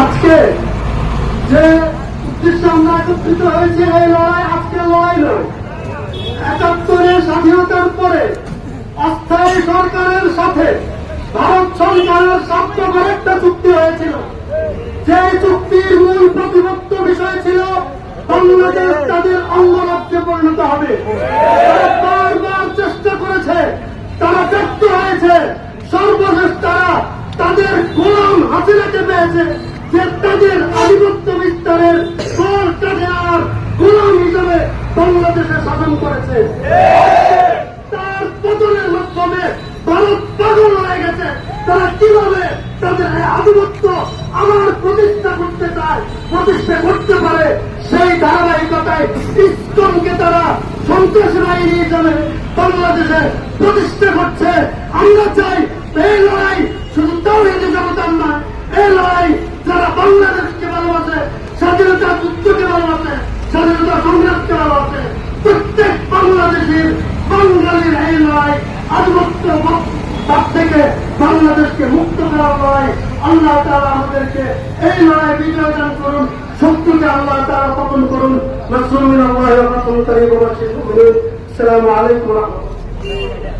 আজকে যে উদ্দেশ্যে আমরা একত্রিত হয়েছে, এই লড়াই আজকে লড়াই নয়। একাত্তরের স্বাধীনতার পরে অস্থায়ী সরকারের সাথে ভারত সরকারের স্বার্থ করে একটা চুক্তি হয়েছিল। যে চুক্তির মূল প্রতিপত্ত বিষয় ছিল, বাংলাদেশ তাদের অঙ্গরাজ্যে পরিণত হবে। বারবার চেষ্টা করেছে, তারা ব্যক্ত হয়েছে। সর্বশেষ তারা তাদের গোলাম হাসিনাকে পেয়েছে। যে তাদের আধিপত্য বিস্তারের ফল কাজে আর গোলাম হিসেবে বাংলাদেশে শাসন করেছে। তার পতনের মাধ্যমে ভারত পাগল হয়ে গেছে। তারা কীভাবে তাদের আধিপত্য আবার প্রতিষ্ঠা করতে চায়, প্রতিষ্ঠা করতে পারে, সেই ধারাবাহিকতায় ইস্কনকে তারা সন্ত্রাসী বাহিনী হিসাবে বাংলাদেশে প্রতিষ্ঠা করছে। আমরা চাই এই লড়াই শুধু তাওহিদি জনতার নয় এই লড়াই যারা বাংলাদেশকে ভালোবাসে স্বাধীনতা যুদ্ধকে ভালোবাসে, স্বাধীনতা সংগ্রামকে ভালোবাসে। প্রত্যেক বাংলাদেশের বাঙালির এই লড়াই আধিপত্য তার থেকে বাংলাদেশকে মুক্ত করার লড়াই আল্লাহ তারা আমাদেরকে এই লড়াই বিজয় দান করুন, শত্রুকে আল্লাহ তারা পতন করুন। রসুল আল্লাহ সালামু আলাইকুম রহমতুল্লাহ।